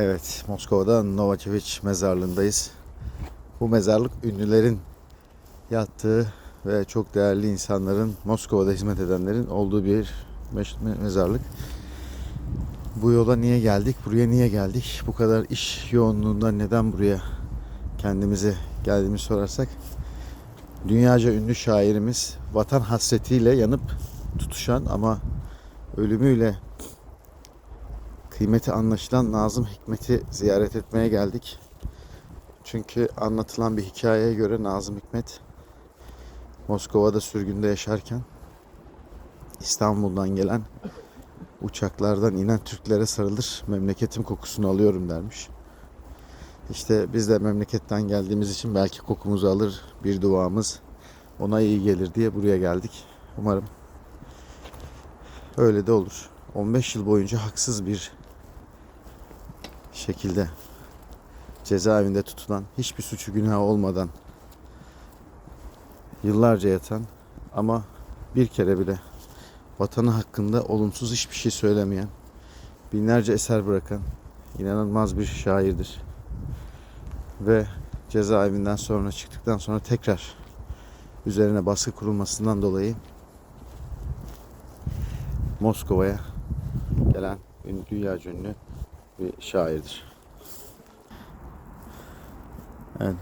Evet, Moskova'da Novakovic mezarlığındayız. Bu mezarlık ünlülerin yattığı ve çok değerli insanların Moskova'da hizmet edenlerin olduğu bir mezarlık. Bu yola niye geldik? Buraya niye geldik? Bu kadar iş yoğunluğunda neden buraya kendimize geldiğimizi sorarsak dünyaca ünlü şairimiz vatan hasretiyle yanıp tutuşan ama ölümüyle kıymeti anlaşılan Nazım Hikmet'i ziyaret etmeye geldik. Çünkü anlatılan bir hikayeye göre Nazım Hikmet Moskova'da sürgünde yaşarken İstanbul'dan gelen uçaklardan inen Türklere sarılır, memleketim kokusunu alıyorum dermiş. İşte biz de memleketten geldiğimiz için belki kokumuzu alır, bir duamız ona iyi gelir diye buraya geldik. Umarım öyle de olur. 15 yıl boyunca haksız bir şekilde cezaevinde tutulan, hiçbir suçu günahı olmadan yıllarca yatan ama bir kere bile vatanı hakkında olumsuz hiçbir şey söylemeyen, binlerce eser bırakan inanılmaz bir şairdir. Ve cezaevinden sonra çıktıktan sonra tekrar üzerine baskı kurulmasından dolayı Moskova'ya gelen dünya ünlü bir şairdir. Evet.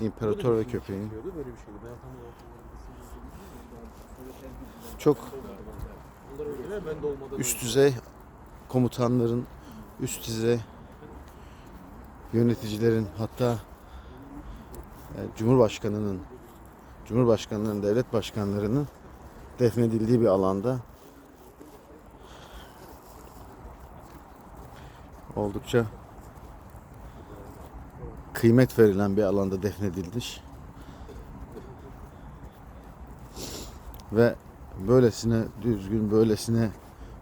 İmparator ve köpeğin. Çok üst düzey komutanların, üst düzey yöneticilerin hatta e, Cumhurbaşkanının Cumhurbaşkanının, devlet başkanlarının defnedildiği bir alanda oldukça kıymet verilen bir alanda defnedilmiş. Ve böylesine düzgün, böylesine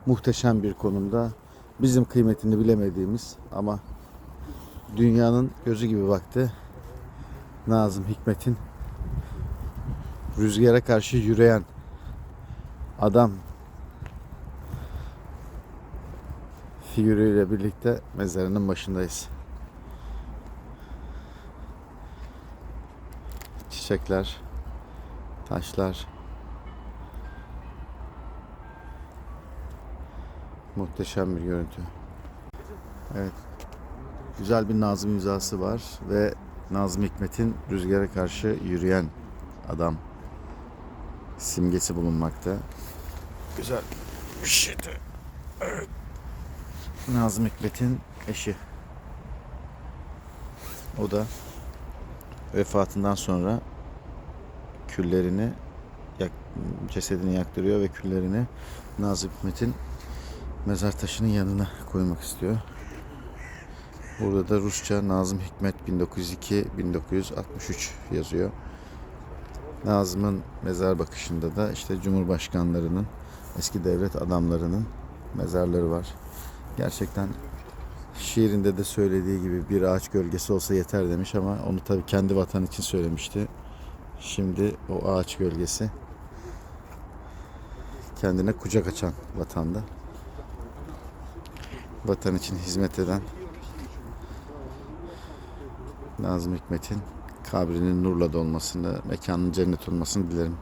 muhteşem bir konumda bizim kıymetini bilemediğimiz ama dünyanın gözü gibi baktı Nazım Hikmet'in rüzgara karşı yürüyen adam figürüyle birlikte mezarının başındayız. Çiçekler, taşlar, muhteşem bir görüntü. Evet. Güzel bir Nazım imzası var ve Nazım Hikmet'in rüzgara karşı yürüyen adam simgesi bulunmakta. Güzel bir şeydi. Evet. Nazım Hikmet'in eşi. O da vefatından sonra küllerini yak, cesedini yaktırıyor ve küllerini Nazım Hikmet'in mezar taşının yanına koymak istiyor. Burada da Rusça Nazım Hikmet 1902-1963 yazıyor. Nazım'ın mezar bakışında da işte Cumhurbaşkanlarının, eski devlet adamlarının mezarları var. Gerçekten şiirinde de söylediği gibi bir ağaç gölgesi olsa yeter demiş ama onu tabii kendi vatan için söylemişti. Şimdi o ağaç gölgesi kendine kucak açan vatanda. Vatan için hizmet eden Nazım Hikmet'in kabrinin nurla dolmasını, mekanın cennet olmasını dilerim.